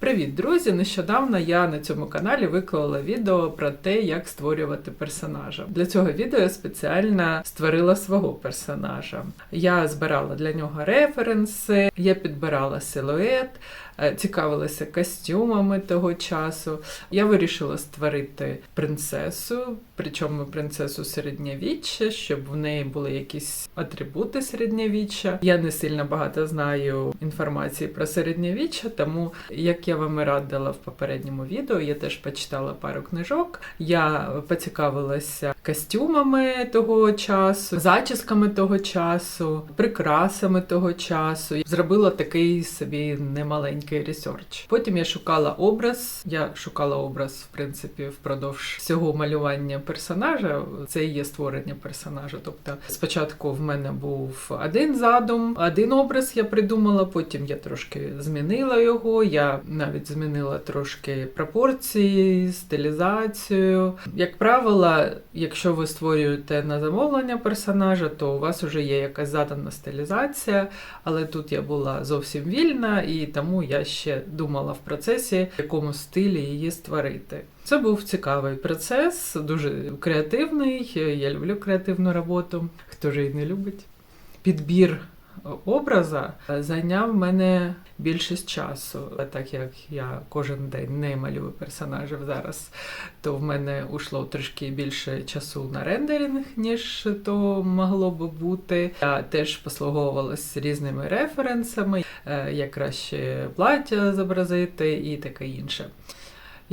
Привіт, друзі! Нещодавно я на цьому каналі виклала відео про те, як створювати персонажа. Для цього відео я спеціально створила свого персонажа. Я збирала для нього референси, я підбирала силует, е, цікавилася костюмами того часу. Я вирішила створити принцесу, причому принцесу середньовіччя, щоб в неї були якісь атрибути середньовіччя. Я не сильно багато знаю інформації про середньовіччя, тому як я вам і радила в попередньому відео, я теж почитала пару книжок. Я поцікавилася костюмами того часу, зачісками того часу, прикрасами того часу. Зробила такий собі немаленький ресерч. Потім я шукала образ. Я шукала образ, в принципі, впродовж всього малювання персонажа. Це і є створення персонажа. Тобто, спочатку в мене був один задум, один образ я придумала, потім я трошки змінила його. Я навіть змінила трошки пропорції, стилізацію. Як правило, якщо ви створюєте на замовлення персонажа, то у вас вже є якась задана стилізація, але тут я була зовсім вільна, і тому я ще думала в процесі, в якому стилі її створити. Це був цікавий процес, дуже креативний. Я люблю креативну роботу. Хто ж її не любить? Підбір образа зайняв мене більшість часу, так як я кожен день не малюю персонажів зараз, то в мене ушло трішки більше часу на рендеринг, ніж то могло би бути. Я теж послуговувалась різними референсами, е, як краще плаття зобразити і таке інше.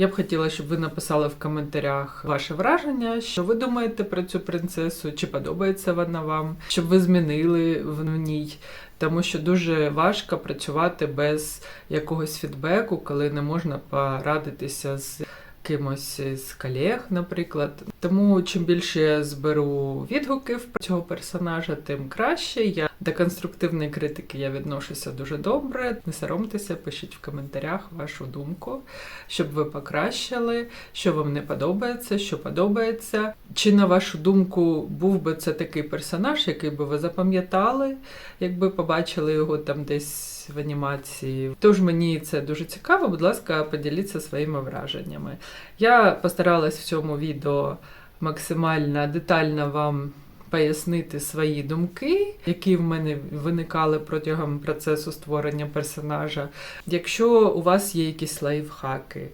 Я б хотіла, щоб ви написали в коментарях ваше враження, що ви думаєте про цю принцесу, чи подобається вона вам, щоб ви змінили в ній. Тому що дуже важко працювати без якогось фідбеку, коли не можна порадитися з кимось з колег, наприклад. Тому чим більше я зберу відгуків про цього персонажа, тим краще. Я до конструктивної критики я відношуся дуже добре. Не соромтеся, пишіть в коментарях вашу думку, щоб ви покращили, що вам не подобається, що подобається. Чи на вашу думку був би це такий персонаж, який би ви запам'ятали, якби побачили його там десь в анімації. Тож мені це дуже цікаво. Будь ласка, поділіться своїми враженнями. Я постаралась в цьому відео максимально детально вам пояснити свої думки, які в мене виникали протягом процесу створення персонажа. Якщо у вас є якісь лайфхаки,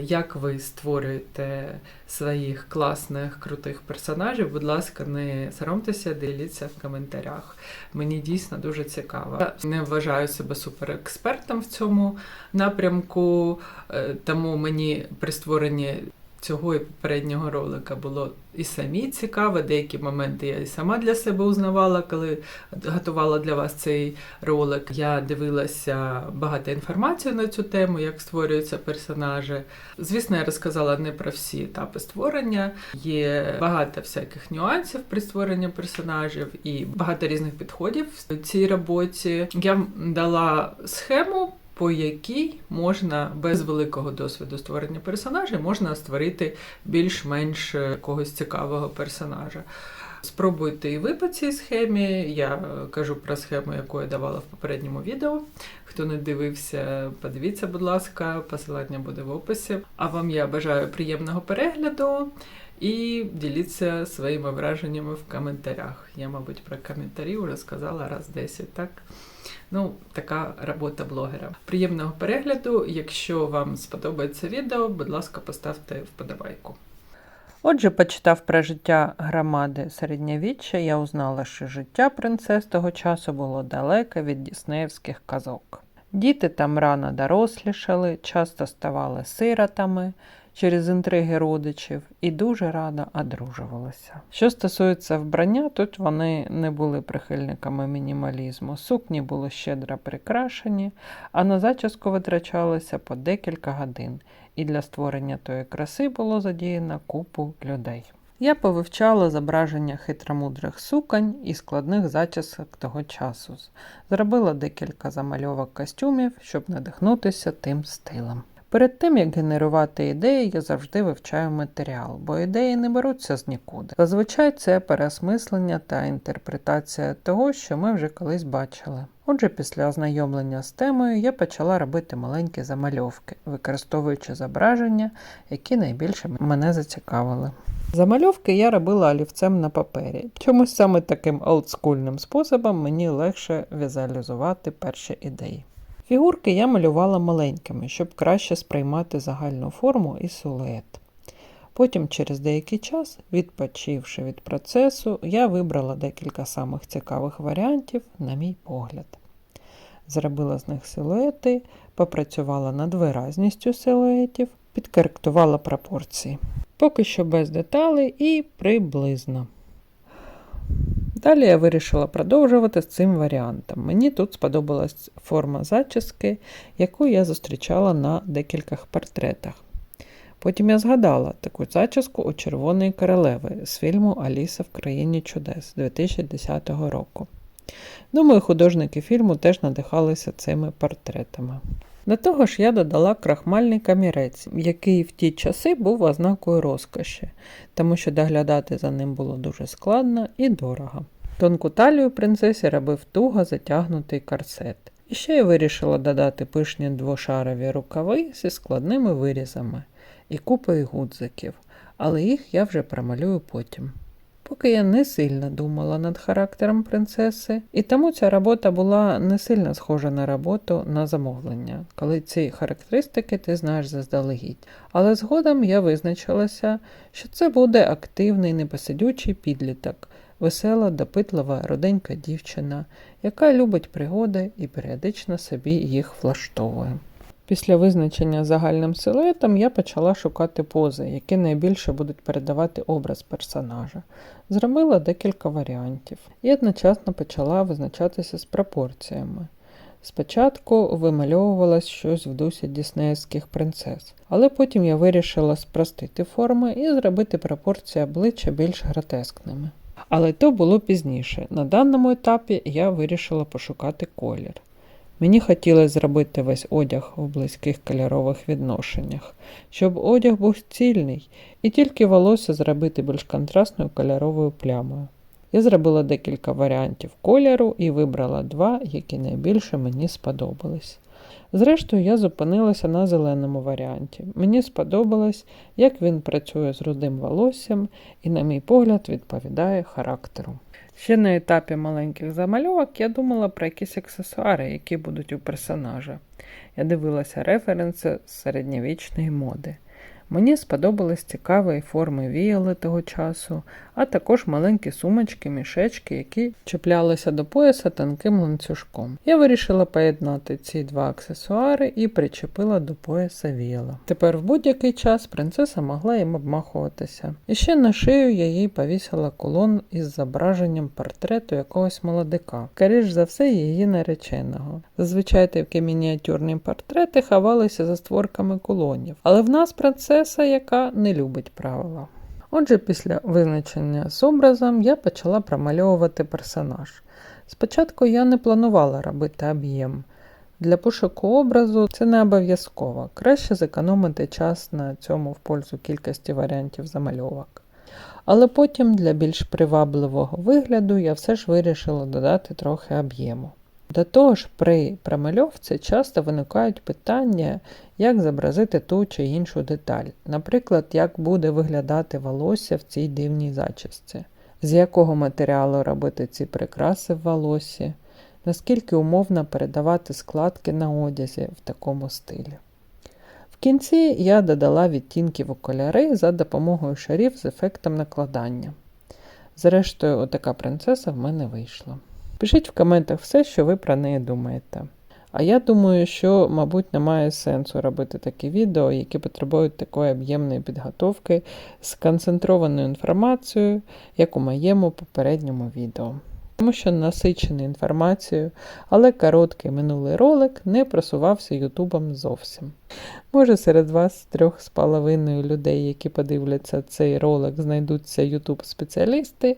як ви створюєте своїх класних крутих персонажів, будь ласка, не соромтеся, діліться в коментарях. Мені дійсно дуже цікаво. Не вважаю себе суперекспертом в цьому напрямку, е, тому мені при створенні цього і попереднього ролика було і самі цікаве. Деякі моменти я і сама для себе узнавала, коли готувала для вас цей ролик. Я дивилася багато інформації на цю тему, як створюються персонажі. Звісно, я розказала не про всі етапи створення. Є багато всяких нюансів при створенні персонажів і багато різних підходів в цій роботі. Я дала схему по якій можна без великого досвіду створення персонажа можна створити більш-менш якогось цікавого персонажа. Спробуйте і ви по цій схемі. Я кажу про схему, яку я давала в попередньому відео. Хто не дивився, подивіться, будь ласка, посилання буде в описі. А вам я бажаю приємного перегляду і діліться своїми враженнями в коментарях. Я, мабуть, про коментарі вже сказала раз 10, так? Ну, така робота блогера. Приємного перегляду. Якщо вам сподобається відео, будь ласка, поставте вподобайку. Отже, почитав про життя громади середньовіччя, я узнала, що життя принцес того часу було далеке від діснеївських казок. Діти там рано дорослішали, часто ставали сиротами через інтриги родичів і дуже рано одружувалися. Що стосується вбрання, тут вони не були прихильниками мінімалізму. Сукні були щедро прикрашені, а на зачіску витрачалося по декілька годин, і для створення тої краси було задіяно купу людей. Я повивчала зображення хитромудрих суконь і складних зачісок того часу. Зробила декілька замальовок костюмів, щоб надихнутися тим стилем. Перед тим як генерувати ідеї, я завжди вивчаю матеріал, бо ідеї не беруться з нікуди. Зазвичай це переосмислення та інтерпретація того, що ми вже колись бачили. Отже, після ознайомлення з темою я почала робити маленькі замальовки, використовуючи зображення, які найбільше мене зацікавили. Замальовки я робила олівцем на папері. Чомусь саме таким олдскульним способом мені легше візуалізувати перші ідеї. Фігурки я малювала маленькими, щоб краще сприймати загальну форму і силует. Потім, через деякий час, відпочивши від процесу, я вибрала декілька самих цікавих варіантів, на мій погляд. Зробила з них силуети, попрацювала над виразністю силуетів, підкоректувала пропорції. Поки що без деталей і приблизно. Далі я вирішила продовжувати з цим варіантом. Мені тут сподобалась форма зачіски, яку я зустрічала на декількох портретах. Потім я згадала таку зачіску у Червоної королеви з фільму Аліса в країні чудес 2010 року. Думаю, художники фільму теж надихалися цими портретами. До того ж, я додала крахмальний камірець, який в ті часи був ознакою розкоші, тому що доглядати за ним було дуже складно і дорого. Тонку талію принцесі робив туго затягнутий корсет. І ще я вирішила додати пишні двошарові рукави зі складними вирізами і купою гудзиків, але їх я вже промалюю потім. Поки я не сильно думала над характером принцеси, і тому ця робота була не сильно схожа на роботу на замовлення, коли ці характеристики ти знаєш заздалегідь. Але згодом я визначилася, що це буде активний непосидючий підліток, весела, допитлива, роденька дівчина, яка любить пригоди і періодично собі їх влаштовує. Після визначення загальним силуетом я почала шукати пози, які найбільше будуть передавати образ персонажа. Зробила декілька варіантів і одночасно почала визначатися з пропорціями. Спочатку вимальовувалось щось в дусі діснеївських принцес, але потім я вирішила спростити форми і зробити пропорції обличчя більш гротескними. Але то було пізніше. На даному етапі я вирішила пошукати колір. Мені хотілося зробити весь одяг у близьких кольорових відношеннях, щоб одяг був цільний, і тільки волосся зробити більш контрастною кольоровою плямою. Я зробила декілька варіантів кольору і вибрала два, які найбільше мені сподобались. Зрештою, я зупинилася на зеленому варіанті. Мені сподобалось, як він працює з рудим волоссям і, на мій погляд, відповідає характеру. Ще на етапі маленьких замальовок я думала про якісь аксесуари, які будуть у персонажа. Я дивилася референси середньовічної моди. Мені сподобались цікаві форми віяли того часу, а також маленькі сумочки, мішечки, які чіплялися до пояса тонким ланцюжком. Я вирішила поєднати ці два аксесуари і причепила до пояса віяла. Тепер в будь-який час принцеса могла їм обмахуватися. І ще на шию я їй повісила кулон із зображенням портрету якогось молодика, скоріш за все, її нареченого. Зазвичай такі мініатюрні портрети ховалися за створками кулонів, але в нас принцеса, яка не любить правила. Отже, після визначення з образом я почала промальовувати персонаж. Спочатку я не планувала робити об'єм. Для пошуку образу це не обов'язково. Краще зекономити час на цьому в пользу кількості варіантів замальовок. Але потім для більш привабливого вигляду я все ж вирішила додати трохи об'єму. До того ж, при промальовці часто виникають питання, як зобразити ту чи іншу деталь. Наприклад, як буде виглядати волосся в цій дивній зачісці, з якого матеріалу робити ці прикраси в волоссі, наскільки умовно передавати складки на одязі в такому стилі. В кінці я додала відтінків у кольори за допомогою шарів з ефектом накладання. Зрештою, отака принцеса в мене вийшла. Пишіть в коментах все, що ви про неї думаєте. А я думаю, що, мабуть, немає сенсу робити такі відео, які потребують такої об'ємної підготовки з концентрованою інформацією, як у моєму попередньому відео. Тому що насичений інформацією, але короткий минулий ролик не просувався Ютубом зовсім. Може, серед вас трьох з половиною людей, які подивляться цей ролик, знайдуться Ютуб спеціалісти,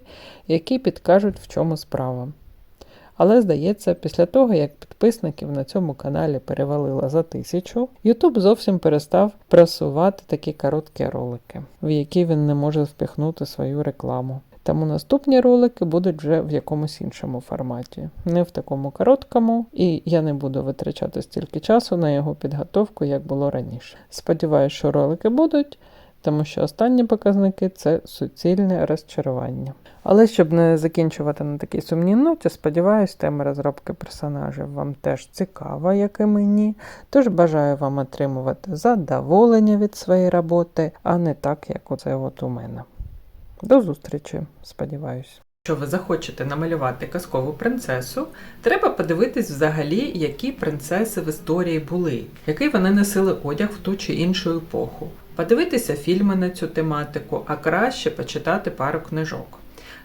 які підкажуть, в чому справа. Але здається, після того, як підписників на цьому каналі перевалило за тисячу, YouTube зовсім перестав просувати такі короткі ролики, в які він не може впихнути свою рекламу. Тому наступні ролики будуть вже в якомусь іншому форматі, не в такому короткому, і я не буду витрачати стільки часу на його підготовку, як було раніше. Сподіваюсь, що ролики будуть, тому що останні показники це суцільне розчарування. Але щоб не закінчувати на такій сумній ноті, сподіваюсь, тема розробки персонажів вам теж цікава, як і мені. Тож бажаю вам отримувати задоволення від своєї роботи, а не так, як оце от у мене. До зустрічі, сподіваюсь. Якщо ви захочете намалювати казкову принцесу, треба подивитись взагалі, які принцеси в історії були, який вони носили одяг в ту чи іншу епоху, подивитися фільми на цю тематику, а краще почитати пару книжок.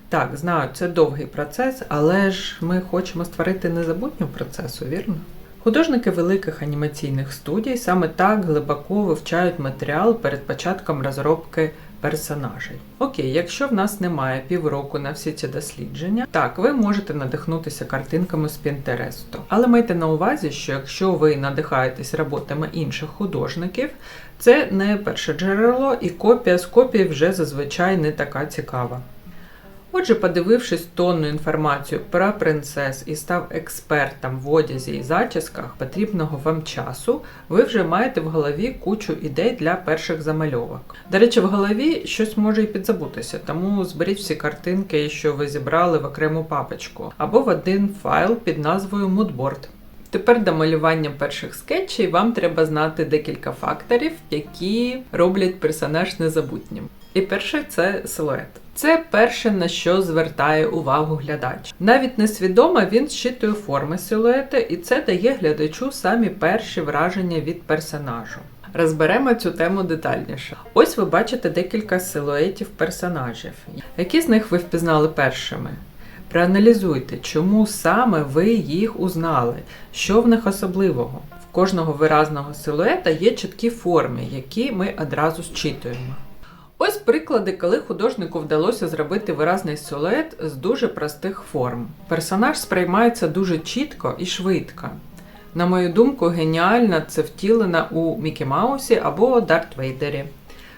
Так, знаю, це довгий процес, але ж ми хочемо створити незабутню процесу, вірно? Художники великих анімаційних студій саме так глибоко вивчають матеріал перед початком розробки персонажей. Окей, якщо в нас немає півроку на всі ці дослідження, так ви можете надихнутися картинками з Пінтересту. Але майте на увазі, що якщо ви надихаєтесь роботами інших художників, це не перше джерело, і копія з копії вже зазвичай не така цікава. Отже, подивившись тонну інформацію про принцес і став експертом в одязі і зачісках потрібного вам часу, ви вже маєте в голові кучу ідей для перших замальовок. До речі, в голові щось може і підзабутися, тому зберіть всі картинки, що ви зібрали в окрему папочку, або в один файл під назвою Moodboard. Тепер до малювання перших скетчів вам треба знати декілька факторів, які роблять персонаж незабутнім. І перший це силует. Це перше, на що звертає увагу глядач. Навіть несвідомо він щитує форми силуета, і це дає глядачу самі перші враження від персонажу. Розберемо цю тему детальніше. Ось ви бачите декілька силуетів персонажів. Які з них ви впізнали першими? Проаналізуйте, чому саме ви їх узнали, що в них особливого. В кожного виразного силуета є чіткі форми, які ми одразу зчитуємо. Ось приклади, коли художнику вдалося зробити виразний силует з дуже простих форм. Персонаж сприймається дуже чітко і швидко. На мою думку, геніально це втілено у Мікі Маусі або Дарт Вейдері.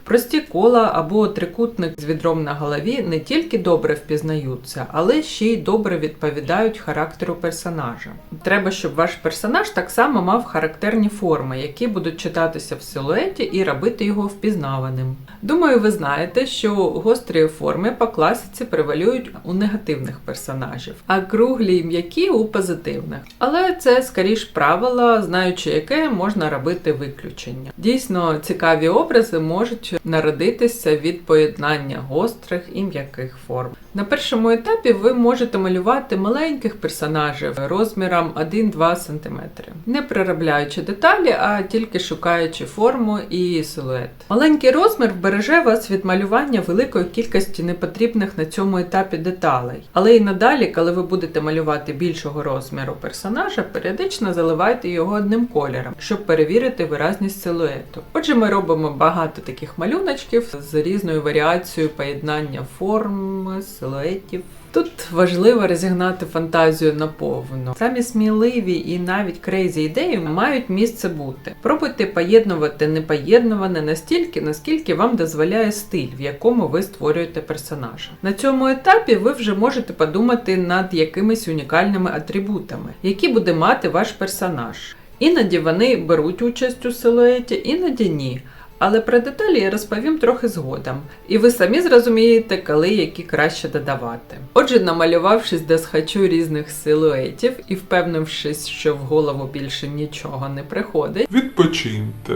Прості кола або трикутник з відром на голові не тільки добре впізнаються, але ще й добре відповідають характеру персонажа. Треба, щоб ваш персонаж так само мав характерні форми, які будуть читатися в силуеті і робити його впізнаваним. Думаю, ви знаєте, що гострі форми по класиці превалюють у негативних персонажів, а круглі і м'які у позитивних. Але це скоріш правило, знаючи яке можна робити виключення. Дійсно, цікаві образи можуть народитися від поєднання гострих і м'яких форм. На першому етапі ви можете малювати маленьких персонажів розміром 1-2 см, не переробляючи деталі, а тільки шукаючи форму і силует. Маленький розмір вбереже вас від малювання великої кількості непотрібних на цьому етапі деталей. Але і надалі, коли ви будете малювати більшого розміру персонажа, періодично заливайте його одним кольором, щоб перевірити виразність силуету. Отже, ми робимо багато таких малюночків з різною варіацією поєднання форм, силуетів. Тут важливо розігнати фантазію наповну. Самі сміливі і навіть крейзі ідеї мають місце бути. Пробуйте поєднувати непоєднуване настільки, наскільки вам дозволяє стиль, в якому ви створюєте персонажа. На цьому етапі ви вже можете подумати над якимись унікальними атрибутами, які буде мати ваш персонаж. Іноді вони беруть участь у силуеті, іноді ні. Але про деталі я розповім трохи згодом, і ви самі зрозумієте, коли які краще додавати. Отже, намалювавшись до схачу різних силуетів і впевнившись, що в голову більше нічого не приходить, Відпочиньте.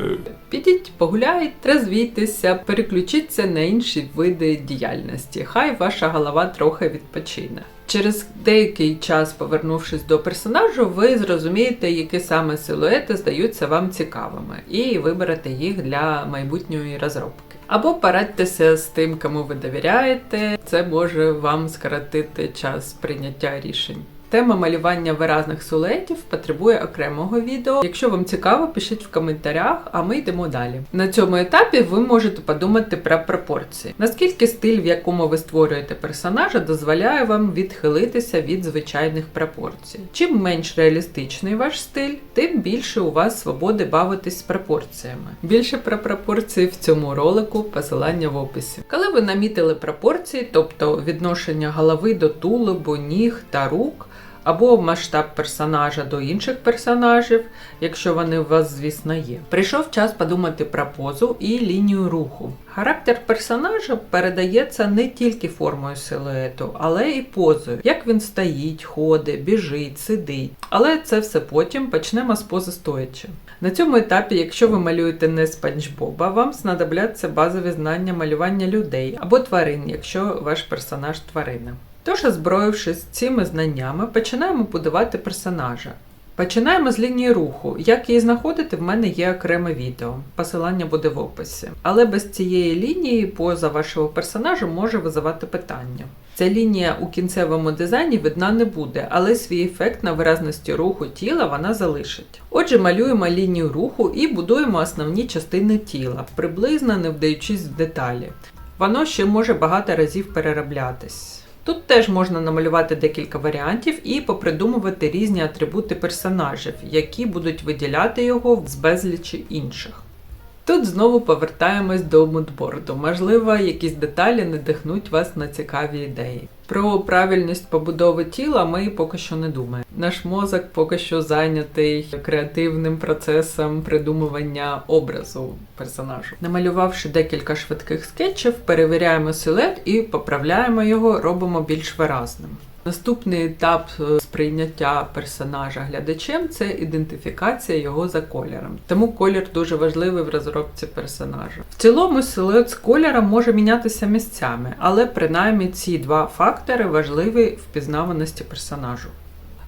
підіть, погуляйте, розвійтеся, переключіться на інші види діяльності. Хай ваша голова трохи відпочине. Через деякий час, повернувшись до персонажу, ви зрозумієте, які саме силуети здаються вам цікавими, і виберете їх для майбутньої розробки. Або порадьтеся з тим, кому ви довіряєте. Це може вам скоротити час прийняття рішень. Тема малювання виразних силуетів потребує окремого відео. Якщо вам цікаво, пишіть в коментарях, а ми йдемо далі. На цьому етапі ви можете подумати про пропорції. Наскільки стиль, в якому ви створюєте персонажа, дозволяє вам відхилитися від звичайних пропорцій. Чим менш реалістичний ваш стиль, тим більше у вас свободи бавитись з пропорціями. Більше про пропорції в цьому ролику, посилання в описі. Коли ви намітили пропорції, тобто відношення голови до тулубу, ніг та рук. Або масштаб персонажа до інших персонажів, якщо вони у вас, звісно, є. Прийшов час подумати про позу і лінію руху. Характер персонажа передається не тільки формою силуету, але і позою. Як він стоїть, ходить, біжить, сидить. Але це все потім почнемо з пози стоячи. На цьому етапі, якщо ви малюєте не Спанч Боба, вам знадобляться базові знання малювання людей або тварин, якщо ваш персонаж тварина. Тож, озброївшись цими знаннями, починаємо будувати персонажа. Починаємо з лінії руху. Як її знаходити, в мене є окреме відео. Посилання буде в описі. Але без цієї лінії поза вашого персонажа може визивати питання. Ця лінія у кінцевому дизайні видна не буде, але свій ефект на виразності руху тіла вона залишить. Отже, малюємо лінію руху і будуємо основні частини тіла, приблизно не вдаючись в деталі. Воно ще може багато разів перероблятись. Тут теж можна намалювати декілька варіантів і попридумувати різні атрибути персонажів, які будуть виділяти його з безлічі інших. Тут знову повертаємось до мудборду. Можливо, якісь деталі надихнуть вас на цікаві ідеї. Про правильність побудови тіла ми поки що не думаємо. Наш мозок поки що зайнятий креативним процесом придумування образу персонажу. Намалювавши декілька швидких скетчів, перевіряємо силует і поправляємо його, робимо більш виразним. Наступний етап е, сприйняття персонажа глядачем це ідентифікація його за кольором. Тому колір дуже важливий в розробці персонажа. В цілому силует з кольором може мінятися місцями, але принаймні ці два фактори важливі в впізнаваності персонажу.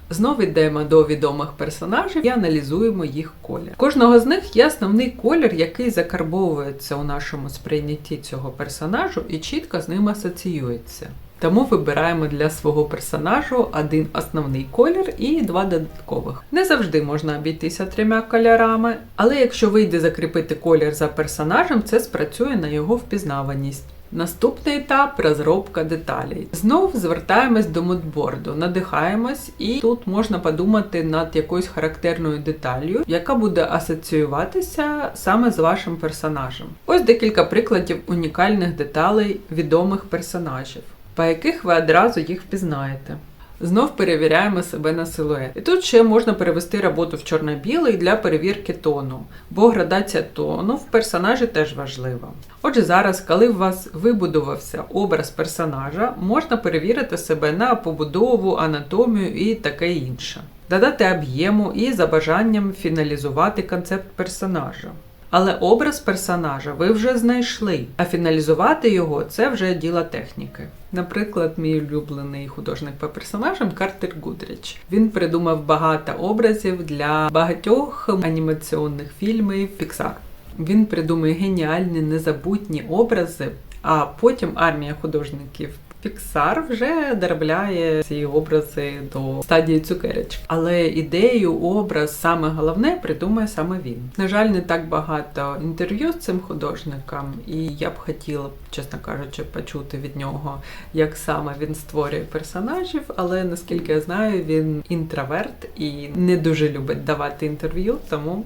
Знову йдемо до відомих персонажів і аналізуємо їх колір. Кожного з них є основний колір, який закарбовується у нашому сприйнятті цього персонажу і чітко з ним асоціюється. Тому вибираємо для свого персонажу один основний колір і два додаткових. Не завжди можна обійтися трьома кольорами, але якщо вийде закріпити колір за персонажем, це спрацює на його впізнаваність. Наступний етап розробка деталей. Знов звертаємось до мудборду, надихаємось, і тут можна подумати над якоюсь характерною деталлю, яка буде асоціюватися саме з вашим персонажем. Ось декілька прикладів унікальних деталей відомих персонажів, по яких ви одразу їх впізнаєте. Знов перевіряємо себе на силует. І тут ще можна перевести роботу в чорно-білий для перевірки тону, бо градація тону в персонажі теж важлива. Отже, зараз, коли у вас вибудувався образ персонажа, можна перевірити себе на побудову, анатомію і таке інше. Додати об'єму і за бажанням фіналізувати концепт персонажа. Але образ персонажа ви вже знайшли, а фіналізувати його це вже діло техніки. Наприклад, мій улюблений художник по персонажам Картер Гудріч. Він придумав багато образів для багатьох анімаційних фільмів Pixar. Він придумує геніальні незабутні образи, а потім армія художників Pixar вже доробляє ці образи до стадії цукерочки. Але ідею, образ, саме головне придумає саме він. На жаль, не так багато інтерв'ю з цим художником, і я б хотіла, чесно кажучи, почути від нього, як саме він створює персонажів. Але наскільки я знаю, він інтроверт і не дуже любить давати інтерв'ю, тому.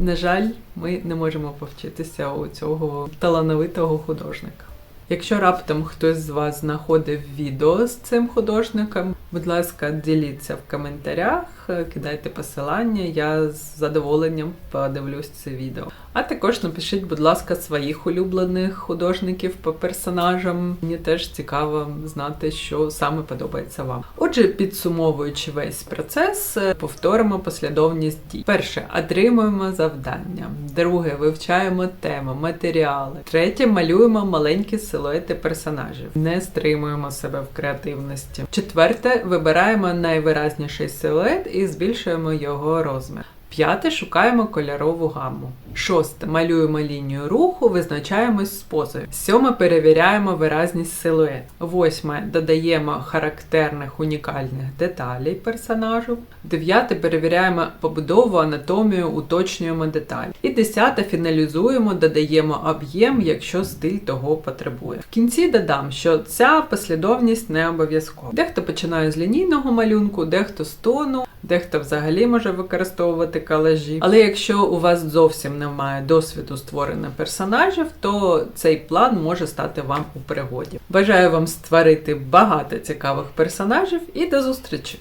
На жаль, ми не можемо повчитися у цього талановитого художника. Якщо раптом хтось з вас знаходив відео з цим художником, будь ласка, діліться в коментарях, кидайте посилання, я з задоволенням подивлюсь це відео. А також напишіть, будь ласка, своїх улюблених художників по персонажам. Мені теж цікаво знати, що саме подобається вам. Отже, підсумовуючи весь процес, повторимо послідовність дій. Перше, отримуємо завдання. Друге, вивчаємо тему, матеріали. Третє, малюємо маленькі силуети персонажів. Не стримуємо себе в креативності. Четверте, вибираємо найвиразніший силует і збільшуємо його розмір. П'яте шукаємо кольорову гамму. Шосте малюємо лінію руху, визначаємось з позою. Сьоме перевіряємо виразність силует. Восьме додаємо характерних унікальних деталей персонажу. Дев'яте перевіряємо побудову, анатомію, уточнюємо деталі. І десяте фіналізуємо, додаємо об'єм, якщо стиль того потребує. В кінці додам, що ця послідовність не обов'язкова. Дехто починає з лінійного малюнку, дехто з тону, дехто взагалі може використовувати калажі. Але якщо у вас зовсім немає досвіду створення персонажів, то цей план може стати вам у пригоді. Бажаю вам створити багато цікавих персонажів і до зустрічі!